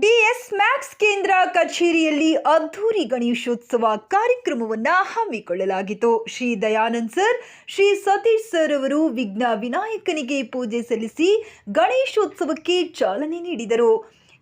DS Max ಕೇಂದ್ರ ಕಚೇರಿಯಲ್ಲಿ ಅದ್ಧೂರಿ ಗಣೇಶೋತ್ಸವ ಕಾರ್ಯಕ್ರಮವನ್ನು ಹಮ್ಮಿಕೊಳ್ಳಲಾಗಿತ್ತು. ಶ್ರೀ ದಯಾನಂದ್ ಸರ್, ಶ್ರೀ ಸತೀಶ್ ಸರ್ ಅವರು ವಿಘ್ನ ವಿನಾಯಕನಿಗೆ ಪೂಜೆ ಸಲ್ಲಿಸಿ ಗಣೇಶೋತ್ಸವಕ್ಕೆ ಚಾಲನೆ ನೀಡಿದರು.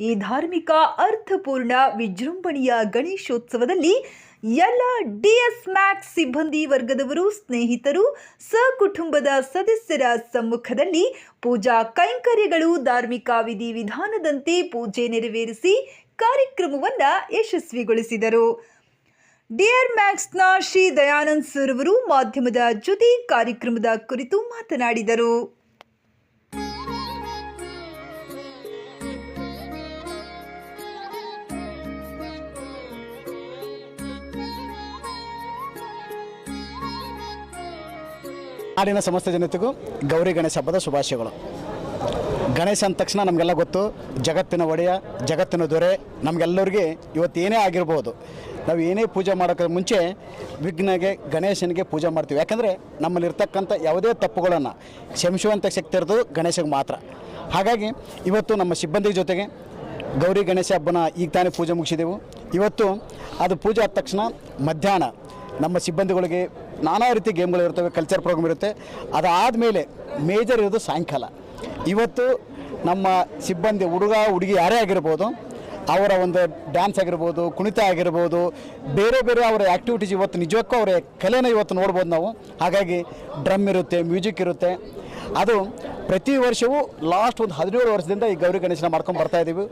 ಈ ಧಾರ್ಮಿಕ ಅರ್ಥಪೂರ್ಣ ವಿಜೃಂಭಣೆಯ ಗಣೇಶೋತ್ಸವದಲ್ಲಿ ಎಲ್ಲ ಡಿಎಸ್ ಮ್ಯಾಕ್ಸ್ ಸಿಬ್ಬಂದಿ ವರ್ಗದವರು, ಸ್ನೇಹಿತರು, ಸಕುಟುಂಬದ ಸದಸ್ಯರ ಸಮ್ಮುಖದಲ್ಲಿ ಪೂಜಾ ಕೈಂಕರ್ಯಗಳು ಧಾರ್ಮಿಕ ವಿಧಿವಿಧಾನದಂತೆ ಪೂಜೆ ನೆರವೇರಿಸಿ ಕಾರ್ಯಕ್ರಮವನ್ನು ಯಶಸ್ವಿಗೊಳಿಸಿದರು. ಡಿಯರ್ ಮ್ಯಾಕ್ಸ್ನ ಶ್ರೀ ದಯಾನಂದ್ ಸರ್ ಅವರು ಮಾಧ್ಯಮದ ಜೊತೆ ಕಾರ್ಯಕ್ರಮದ ಕುರಿತು ಮಾತನಾಡಿದರು. ನಾಡಿನ ಸಮಸ್ತ ಜನತೆಗೂ ಗೌರಿ ಗಣೇಶ ಹಬ್ಬದ ಶುಭಾಶಯಗಳು. ಗಣೇಶ ಅಂದ ತಕ್ಷಣ ನಮಗೆಲ್ಲ ಗೊತ್ತು, ಜಗತ್ತಿನ ಒಡೆಯ, ಜಗತ್ತಿನ ದೊರೆ, ನಮಗೆಲ್ಲರಿಗೆ ಇವತ್ತು ಏನೇ ಆಗಿರ್ಬೋದು. ನಾವು ಏನೇ ಪೂಜೆ ಮಾಡೋಕ್ಕ ಮುಂಚೆ ವಿಘ್ನಗೆ, ಗಣೇಶನಿಗೆ ಪೂಜೆ ಮಾಡ್ತೀವಿ. ಯಾಕಂದರೆ ನಮ್ಮಲ್ಲಿರ್ತಕ್ಕಂಥ ಯಾವುದೇ ತಪ್ಪುಗಳನ್ನು ಕ್ಷಮಿಸುವಂಥ ಶಕ್ತಿ ಇರೋದು ಗಣೇಶಗೆ ಮಾತ್ರ. ಹಾಗಾಗಿ ಇವತ್ತು ನಮ್ಮ ಸಿಬ್ಬಂದಿ ಜೊತೆಗೆ ಗೌರಿ ಗಣೇಶ ಹಬ್ಬನ ಈಗ ತಾನೇ ಪೂಜೆ ಮುಗಿಸಿದೆವು. ಇವತ್ತು ಅದು ಪೂಜೆ ಆದ ತಕ್ಷಣ ಮಧ್ಯಾಹ್ನ ನಮ್ಮ ಸಿಬ್ಬಂದಿಗಳಿಗೆ ನಾನಾ ರೀತಿ ಗೇಮ್ಗಳು ಇರ್ತವೆ ಕಲ್ಚರ್ ಪ್ರೋಗ್ರಾಮ್ ಇರುತ್ತೆ. ಅದಾದಮೇಲೆ ಮೇಜರ್ ಇರೋದು ಸಾಯಂಕಾಲ. ಇವತ್ತು ನಮ್ಮ ಸಿಬ್ಬಂದಿ ಹುಡುಗ, ಹುಡುಗಿ ಯಾರೇ ಆಗಿರ್ಬೋದು, ಅವರ ಒಂದು ಡ್ಯಾನ್ಸ್ ಆಗಿರ್ಬೋದು, ಕುಣಿತ ಆಗಿರ್ಬೋದು, ಬೇರೆ ಬೇರೆ ಅವರ ಆ್ಯಕ್ಟಿವಿಟೀಸ್ ಇವತ್ತು ನಿಜಕ್ಕೂ ಅವರ ಕಲೆನ ಇವತ್ತು ನೋಡ್ಬೋದು ನಾವು. ಹಾಗಾಗಿ ಡ್ರಮ್ ಇರುತ್ತೆ ಮ್ಯೂಸಿಕ್ ಇರುತ್ತೆ. ಅದು ಪ್ರತಿ ವರ್ಷವೂ ಲಾಸ್ಟ್ ಒಂದು ಹದಿನೇಳು ವರ್ಷದಿಂದ ಈ ಗೌರಿ ಗಣೇಶನ ಮಾಡ್ಕೊಂಡು ಬರ್ತಾ ಇದ್ದೀವಿ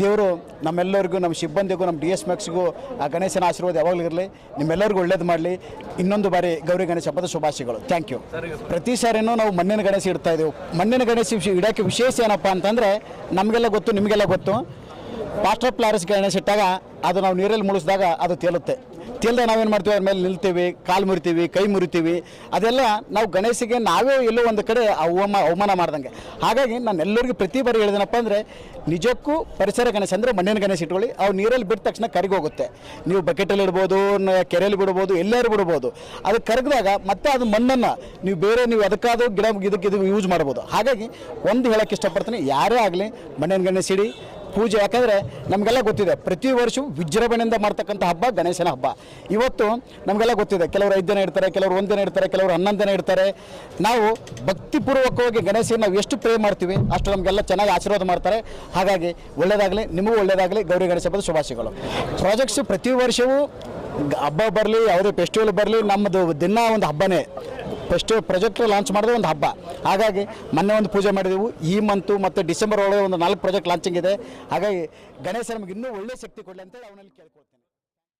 ದೇವರು ನಮ್ಮೆಲ್ಲರಿಗೂ ನಮ್ಮ ಸಿಬ್ಬಂದಿಗೂ ನಮ್ಮ ಡಿ ಎಸ್ ಮ್ಯಾಕ್ಸ್ಗೂ ಆ ಗಣೇಶನ ಆಶೀರ್ವಾದ ಯಾವಾಗಲೂ ಇರಲಿ. ನಿಮ್ಮೆಲ್ಲರಿಗೂ ಒಳ್ಳೇದು ಮಾಡಲಿ. ಇನ್ನೊಂದು ಬಾರಿ ಗೌರಿ ಗಣೇಶ ಹಬ್ಬದ ಶುಭಾಶಯಗಳು. ಥ್ಯಾಂಕ್ ಯು ಪ್ರತಿ ಸಾರಿನೂ ನಾವು ಮಣ್ಣಿನ ಗಣೇಶ ಇಡ್ತಾ ಇದ್ದೀವಿ ಮಣ್ಣಿನ ಗಣೇಶ ಇಡೋಕ್ಕೆ ವಿಶೇಷ ಏನಪ್ಪ ಅಂತಂದರೆ ನಮಗೆಲ್ಲ ಗೊತ್ತು ನಿಮಗೆಲ್ಲ ಗೊತ್ತು. ಪಾಸ್ಟರ್ ಪ್ಲಾರಸ್ ಗಣೇಶ ಇಟ್ಟಾಗ ಅದು ನಾವು ನೀರಲ್ಲಿ ಮುಳುಸಿದಾಗ ಅದು ತೇಲುತ್ತೆ. ತೇಲ್ದೆ ನಾವೇನು ಮಾಡ್ತೀವಿ? ಅದ್ರ ಮೇಲೆ ನಿಲ್ತೀವಿ, ಕಾಲು ಮುರಿತೀವಿ, ಕೈ ಮುರಿತೀವಿ. ಅದೆಲ್ಲ ನಾವು ಗಣೇಶಿಗೆ ನಾವೇ ಎಲ್ಲೋ ಒಂದು ಕಡೆ ಅವಮ, ಅವಮಾನ ಮಾಡ್ದಂಗೆ. ಹಾಗಾಗಿ ನಾನು ಎಲ್ಲರಿಗೂ ಪ್ರತಿ ಬಾರಿ ಹೇಳಿದೆನಪ್ಪ ಅಂದರೆ, ನಿಜಕ್ಕೂ ಪರಿಸರ ಗಣೇಶ ಅಂದರೆ ಮಣ್ಣಿನ ಗಣೇಶ ಇಟ್ಕೊಳ್ಳಿ. ಅವು ನೀರಲ್ಲಿ ಬಿಟ್ಟ ತಕ್ಷಣ ಕರಿಗೋಗುತ್ತೆ. ನೀವು ಬಕೆಟಲ್ಲಿ ಇಡ್ಬೋದು ಕೆರೆಯಲ್ಲಿ ಬಿಡ್ಬೋದು, ಎಲ್ಲರೂ ಬಿಡ್ಬೋದು. ಅದು ಕರಗಿದಾಗ ಮತ್ತೆ ಅದು ಮಣ್ಣನ್ನು ನೀವು ಬೇರೆ ನೀವು ಅದಕ್ಕಾದ್ರೂ ಗಿಡ, ಇದಕ್ಕೆ ಇದು ಯೂಸ್ ಮಾಡ್ಬೋದು. ಹಾಗಾಗಿ ಒಂದು ಹೇಳೋಕ್ಕೆ ಇಷ್ಟಪಡ್ತೀನಿ, ಯಾರೇ ಆಗಲಿ ಮಣ್ಣಿನ ಗಣೇಶ ಇಡಿ ಪೂಜೆ. ಯಾಕಂದರೆ ನಮಗೆಲ್ಲ ಗೊತ್ತಿದೆ, ಪ್ರತಿ ವರ್ಷವೂ ವಿಜೃಂಭಣೆಯಿಂದ ಮಾಡ್ತಕ್ಕಂಥ ಹಬ್ಬ ಗಣೇಶನ ಹಬ್ಬ. ಇವತ್ತು ನಮಗೆಲ್ಲ ಗೊತ್ತಿದೆ, ಕೆಲವರು ಐದು ದಿನ ಇಡ್ತಾರೆ ಕೆಲವರು ಒಂದು ದಿನ ಇಡ್ತಾರೆ ಕೆಲವರು ಹನ್ನೊಂದು ದಿನ ಇಡ್ತಾರೆ ನಾವು ಭಕ್ತಿಪೂರ್ವಕವಾಗಿ ಗಣೇಶನ ನಾವು ಎಷ್ಟು ಪ್ರೇ ಮಾಡ್ತೀವಿ, ಅಷ್ಟು ನಮಗೆಲ್ಲ ಚೆನ್ನಾಗಿ ಆಶೀರ್ವಾದ ಮಾಡ್ತಾರೆ. ಹಾಗಾಗಿ ಒಳ್ಳೆಯದಾಗಲಿ ನಿಮಗೂ ಒಳ್ಳೆಯದಾಗಲಿ ಗೌರಿ ಗಣೇಶ ಹಬ್ಬದ ಶುಭಾಶಯಗಳು. ಪ್ರಾಜೆಕ್ಟ್ಸ್ ಪ್ರತಿ ವರ್ಷವೂ ಹಬ್ಬ ಬರಲಿ, ಯಾವುದೇ ಫೆಸ್ಟಿವಲ್ ಬರಲಿ, ನಮ್ಮದು ದಿನ ಒಂದು ಹಬ್ಬನೇ. ಫಸ್ಟ್ ಪ್ರಾಜೆಕ್ಟ್ ಲಾಂಚ್ ಮಾಡಿದ ಒಂದು ಹಬ್ಬ. ಹಾಗಾಗಿ ಮೊನ್ನೆ ಒಂದು ಪೂಜೆ ಮಾಡಿದೆವು. ಈ ಮಂತು ಮತ್ತು ಡಿಸೆಂಬರ್ ಒಳಗೆ ಒಂದು ನಾಲ್ಕು ಪ್ರಾಜೆಕ್ಟ್ ಲಾಂಚಿಂಗ್ ಇದೆ. ಹಾಗಾಗಿ ಗಣೇಶ ನಮಗೆ ಇನ್ನೂ ಒಳ್ಳೆ ಶಕ್ತಿ ಕೊಡಲಿ ಅಂತೇಳಿ ಅವನಲ್ಲಿ ಕೇಳ್ಕೊಳ್ತೀನಿ.